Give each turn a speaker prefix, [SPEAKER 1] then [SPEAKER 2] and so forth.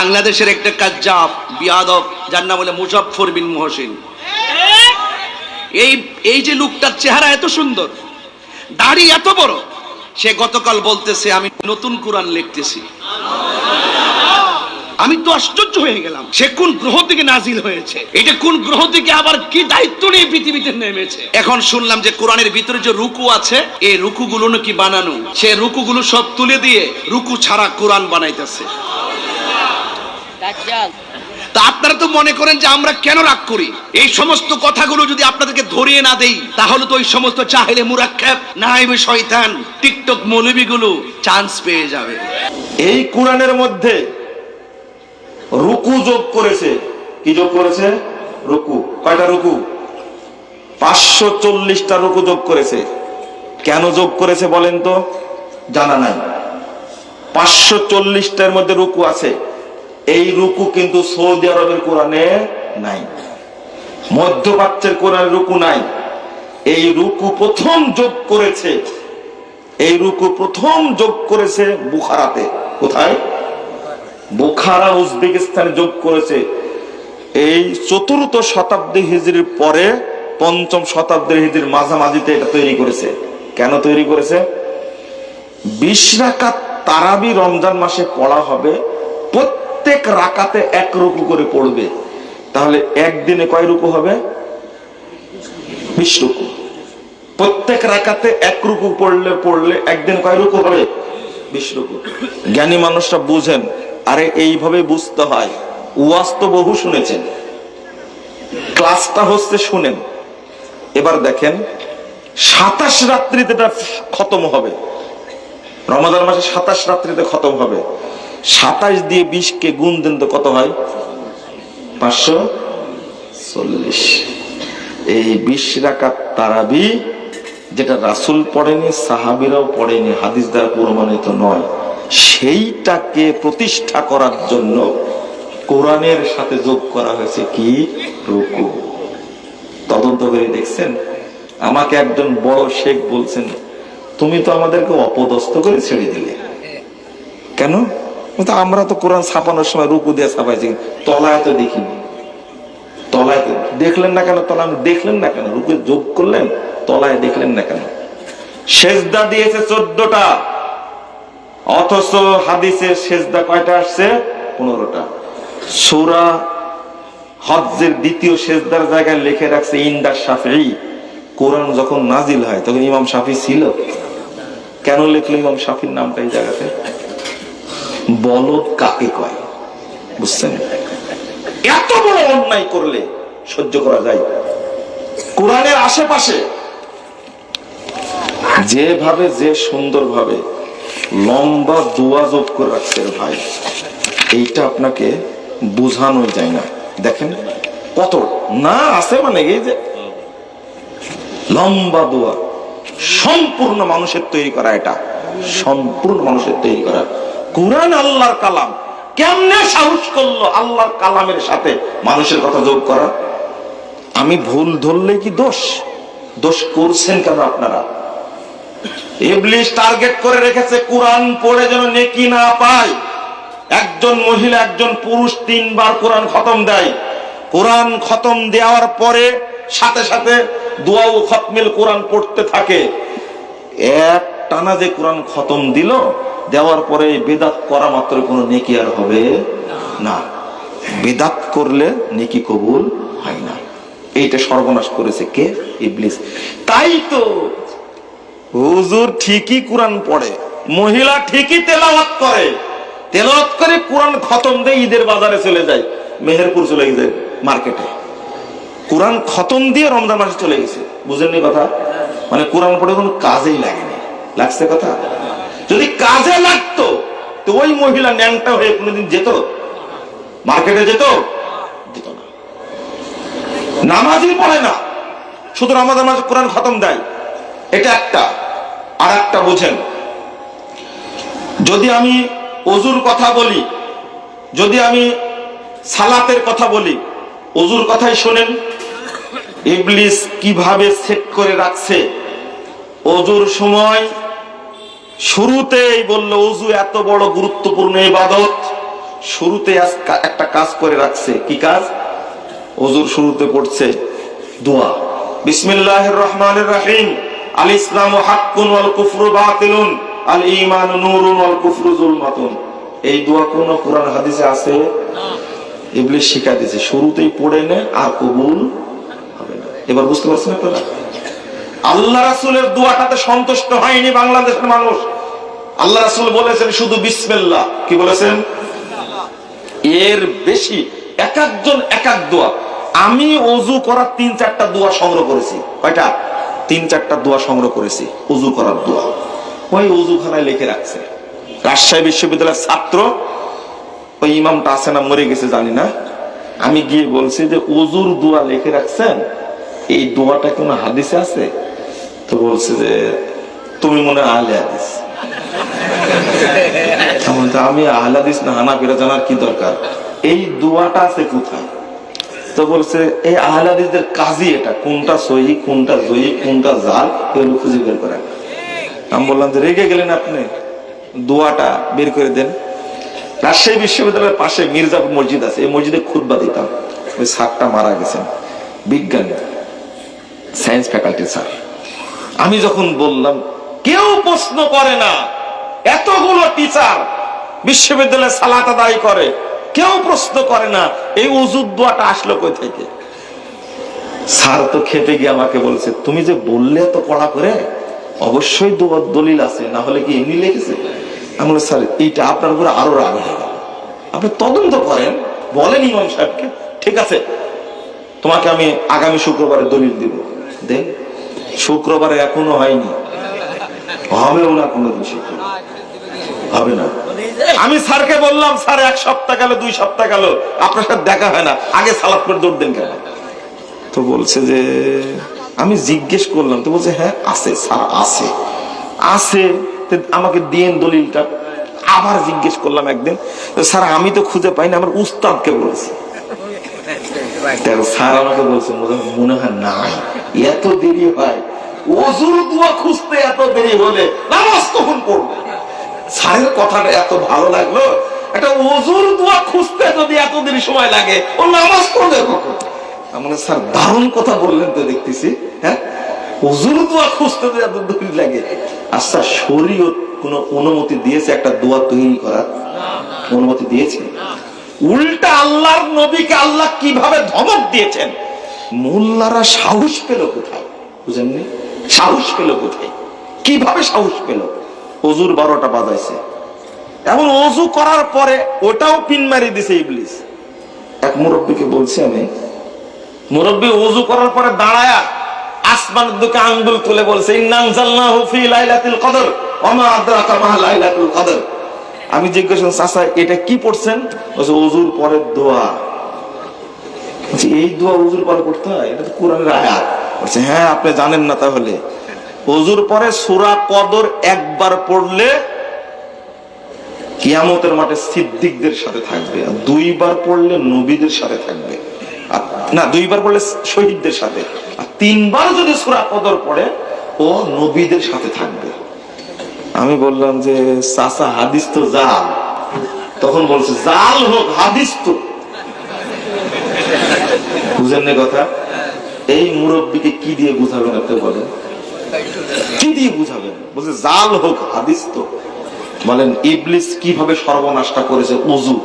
[SPEAKER 1] বাংলাদেশের একটা কাজ্জাব, বিয়াদব, যার নাম হলো মুজফর বিন মুহসিন। এই এই যে লোকটার চেহারা এত সুন্দর, দাড়ি এত বড়, সে গতকাল বলতেছে, আমি নতুন কোরআন লিখতেছি। আমি তো আশ্চর্য হয়ে গেলাম, সে কোন গ্রহ থেকে নাজিল হয়েছে? এটা কোন গ্রহ থেকে আবার কি দায়িত্ব নিয়ে পৃথিবীতে নেমেছে? এখন শুনলাম যে কোরআনের ভিতরে যে রুকু আছে, এই রুকুগুলো নাকি বানানো। সে রুকুগুলো সব তুলে দিয়ে রুকু ছাড়া কোরআন বানাইতেছে। তা আপনারা তো মনে করেন যে আমরা কেন রাগ করি? এই সমস্ত কথাগুলো যদি আপনাদেরকে ধরিয়ে না দেই তাহলে তো ওই সমস্ত চাহিলে মুরাক্ষেপ নাইবে শয়তান টিকটক মৌলবীগুলো চান্স পেয়ে যাবে।
[SPEAKER 2] এই কোরআনের মধ্যে রুকু যোগ করেছে। কি যোগ করেছে? রুকু। কয়টা রুকু? পাঁচশো চল্লিশটা রুকু যোগ করেছে। কেন যোগ করেছে বলেন তো? জানা নাই। পাঁচশো চল্লিশটার মধ্যে রুকু আছে। এই রুকু কিন্তু সৌদি আরবের কোরআনে নাই। মধ্যপ্রাচ্যের কোরআনে রুকু নাই। এই রুকু প্রথম যোগ করেছে। এই রুকু প্রথম যোগ করেছে বুখারাতে। কোথায়? বুখারা, উজবেকিস্তানে যোগ করেছে। এই চতুর্থ শতাব্দী হিজরির পরে পঞ্চম শতাব্দীর হিজরির মাঝামাঝিতে এটা তৈরি করেছে। কেন তৈরি করেছে? বিশ রাকাত তারাবি রমজান মাসে পড়া হবে প্রত্যেক রাকাতে এক রুকু করে পড়বে। তাহলে একদিনে কয় রুকু হবে? বিশ রুকু। প্রত্যেক রাকাতে এক রুকু পড়লে পড়লে একদিন কয় রুকু হবে? বিশ রুকু। জ্ঞানী মানুষরা বুঝেন, আরে এইভাবে বুঝতে হয়। ওয়াজ তো বহু শুনেছেন। ক্লাসটা হচ্ছে শুনেন। এবার দেখেন, সাতাশ রাত্রিতে এটা খতম হবে। রমাদান মাসে সাতাশ রাত্রিতে খতম হবে। সাতাশ দিয়ে বিশকে গুণ দেন তো কত হয়? পাঁচশো চল্লিশ। এই বিশ রাকাত তারাবি যেটা রাসুল পড়েনি, সাহাবিরাও পড়েনি, হাদিস দ্বারা প্রমাণিত নয়, সেইটাকে প্রতিষ্ঠা করার জন্য কোরআনের সাথে যোগ করা হয়েছে কি? রুকু। তদন্ত করে দেখছেন? আমাকে একজন বড় শেখ বলছেন, তুমি তো আমাদেরকে অপদস্থ করে ছেড়ে দিলে। কেন? আমরা তো কোরআন ছাপানোর সময় রুকু দিয়ে ছাপাইছি, তলায় তো দেখিনি। তলায় তো- দেখলেন না কেন? তলায় দেখলেন না কেন? রুকে যোগ করলেন, তলায় দেখলেন না কেন? সেজদা দিয়েছে চোদ্দটা, অথচ হাদিসে সেজদা কয়টা আসছে? পনেরোটা। সুরা হজ্জের দ্বিতীয় সেজদার জায়গায় লিখে রাখছে ইন্ডা শাফি কোরআন যখন নাজিল হয়, তখন ইমাম শাফি ছিল। কেন লিখলো ইমাম শাফির নামটা এই জায়গাতে? বলদ কাকে কয়? বুঝছেন? এত বড় অন্যায় করলে সহ্য করা যায়? কোরআনের আশেপাশে যেভাবে, যে সুন্দরভাবে লম্বা দোয়া যোগ করে রাখছে ভাই, এইটা আপনাকে বোঝানোই যায় না। দেখেন, কত না আছে মানে এই যে লম্বা দোয়া। সম্পূর্ণ মানুষের তৈরি করা এটা। সম্পূর্ণ মানুষের তৈরি করা। কোরআন আল্লাহর কালাম। কেমনে সাহস করল আল্লাহর কালামের সাথে? মানুষের কথা যোগ করা। আমি ভুল ধরলে কি দোষ? দোষ করছেন কেন আপনারা? ইবলিশ টার্গেট করে রেখেছে, কোরআন পড়ে যেন নেকি না পায়। একজন মহিলা, একজন পুরুষ তিনবার কোরআন খতম দেয়। কোরআন খতম দেওয়ার পরে সাথে সাথে দোয়া ও খতমিল কোরআন পড়তে থাকে। এক টানা যে কোরআন খতম দিল দেওয়ার পরে বেদাত করা মাত্র কোনো নেকি আর হবে না। বেদাত করলে নেকি কবুল হয় না। এইটা সর্বনাশ করেছে কে? ইবলিস। তাই তো হুজুর ঠিকই কোরআন পড়ে, মহিলা ঠিকই তেলাওয়াত করে। তেলাওয়াত করে কোরআন খতম দিয়ে, ঈদের বাজারে চলে যায়, মেহেরপুর চলে গেছে মার্কেটে। কোরআন খতম দিয়ে রমজান মাসে চলে গেছে। বুঝেননি কথা? মানে কোরআন পড়ে কোনো কাজেই লাগেনি। লাগছে কথা? যদি কাজে লাগতো, তো ওই মহিলা ন্যাংটা হয়ে কোনোদিন যেত? মার্কেটে যেত? যেত না। নামাজই পড়ে না। শুধু আমাদের মাসে কোরআন খতম দেয়। এটা একটা। আর একটা বুঝেন। যদি আমি অজুর কথা বলি, যদি আমি সালাতের কথা বলি অজুর কথাই শোনেন, ইবলিস কীভাবে সেট করে রাখছে? অজুর সময় শুরুতেই বলল অজু এত বড় গুরুত্বপূর্ণ ইবাদত। শুরুতে একটা কাজ করে রাখছে। কি কাজ? ওজুর শুরুতে পড়ছে দোয়া। বিসমিল্লাহির রহমানির রহিম। আল ইসলামু হাক্কুন ওয়াল কুফরু বাতিলুন। আল ঈমানু নূরুন ওয়াল কুফরু যুলমাতুন। এই দোয়া কোন কোরআন হাদিসে আছে? ইবলিশ শিখা দিয়েছে। শুরুতেই পড়ে নে আর কবুল হবে না। এবার বুঝতে পারছেন আপনারা? আল্লাহ রাসূলের দোয়াটাতে সন্তুষ্ট হয়নি বাংলাদেশের মানুষ। আল্লাহ রাসূল বলেছেন শুধু বিসমিল্লাহ। কি বলেছেন? এর বেশি এক একজন এক এক দোয়া। আমি অজু করার তিন চারটা দোয়া সংগ্রহ করেছি। কয়টা? তিন চারটা দোয়া সংগ্রহ করেছি অজু করার দোয়া। ওই অজুখানায় লিখে রাখছে। রাজশাহী বিশ্ববিদ্যালয়ের ছাত্র, ওই ইমামটা আছে না, মরে গেছে, জানি না। আমি গিয়ে বলছি যে অজুর দোয়া লিখে রাখছেন? এই দোয়াটা কোনো হাদিসে আছে? তো বলছে যে, তুমি মনে আহলে হাদিস। আমি আহলে হাদিস না, হানাফিরা জানার কি দরকার? এই দোয়াটা আছে কোথায়? তো বলছে, এই আহলে হাদিসদের কাজই এটা, কোনটা সহি, কোনটা জয়ী কোনটা জাল, এগুলো খুঁজে বের করেন। আমি বললাম যে, রেগে গেলেন আপনি? দোয়াটা বের করে দেন। রাজশাহী বিশ্ববিদ্যালয়ের পাশে মির্জাপুর মসজিদ আছে, এই মসজিদে খুতবা দিতাম। ওই সারটা মারা গেছেন। বিজ্ঞানী, সায়েন্স ফ্যাকাল্টির স্যার। আমি যখন বললাম কেউ প্রশ্ন করে না এতগুলো টিচার বিশ্ববিদ্যালয়ে সালাত আদায় করে কেউ প্রশ্ন করে না এই ওজুর দোয়াটা আসলো কই থেকে? স্যার তো খেপে গিয়ে আমাকে বলছে তুমি যে বললে তো পড়া করে অবশ্যই দলিল আছে না হলে কি এমনি লিখেছে আমি বললাম, স্যার এইটা আপনার উপরে আরও রাগ হয়ে গেল। আপনি তদন্ত করেন বলেন ইমাম সাহেবকে ঠিক আছে তোমাকে আমি আগামী শুক্রবারে দলিল দিব। দেন শুক্রবারে এখনও হয়নি। হবেও না কোনোদিন শুক্রবার হবে না। আমি স্যারকে বললাম, স্যার, এক সপ্তাহ গেল, দুই সপ্তাহ গেল। আপনার সাথে দেখা হয় না। আগে সালাদ করে দৌড় দেন কেন? তো বলছে যে, আমি জিজ্ঞেস করলাম, তো বলছে হ্যাঁ আছে, স্যার, আছে। আছে আমাকে দিয়েন দলিলটা। আবার জিজ্ঞেস করলাম একদিন, স্যার, আমি তো খুঁজে পাইনি, আমার উস্তাদকে বলেছি। স্যার আমাকে বলছে, মনে- মনে হয় নাই। এত দেরি হয়। দোয়া খুঁজতে এত দেরি হলে নামাজ কখন পড়বে? কথাটা এত ভালো লাগল। একটা দোয়া খুঁজতে যদি এত দেরি সময় লাগে, ও নামাজ পড়বে কখন? আমরা স্যার দারুণ কথা বললেন তো দেখতেছি হ্যাঁ? অজুর দোয়া খুঁজতে যদি এত দেরি লাগে আচ্ছা শরীয়ত কোন অনুমতি দিয়েছে একটা দোয়া তৈরি করার? অনুমতি দিয়েছে? উল্টা আল্লাহর নবীকে আল্লাহ কীভাবে ধমক দিয়েছেন? মোল্লারা সাহস পেল কোথায়? বুঝেননি? সাহস পেল কোথায়? কীভাবে সাহস পেল? অজুর বারোটা বাজাইছে। এখন অজু করার পরে ওটাও পিন মারি দিছে ইবলিস। এক মুরব্বীকে বলছি আমি, মুরব্বী অজু করার পরে দাঁড়ায়া আসমানের দিকে আঙ্গুল তুলে বলছে ইন্নানজালনাহু ফি লাইলাতুল কদর ওমা আদরাকা মা লাইলাতুল কদর। আমি জিজ্ঞেস চাচা, এটা কি পড়ছেন? অজুর পরের দোয়া। এই দোয়া অজুর পরে পড়তে হয়? এটা তো কোরআনের আয়াত। বলছে হ্যাঁ আপনি জানেন না তাহলে। অজুর পরে সূরা কদর একবার পড়লে কিয়ামতের মাঠে সিদ্দিকদের সাথে থাকবে, আর দুইবার পড়লে নবীদের সাথে থাকবে। আর না, দুইবার পড়লে শহীদদের সাথে। আর তিনবার যদি সূরা কদর পড়ে, ও নবীদের সাথে থাকবে। আমি বললাম যে, চাচা, হাদিস তো জাল। তখন বলছে, জাল হোক, হাদিস তো। বুঝেন কথা? এই মুরব্বীকে কি দিয়ে বুঝাবেন আপনি বলেন? কি দিয়ে বুঝাবেন? বলছে, জাল হোক, হাদিস তো। বলেন, ইবলিস কীভাবে সর্বনাশটা করেছে? উজু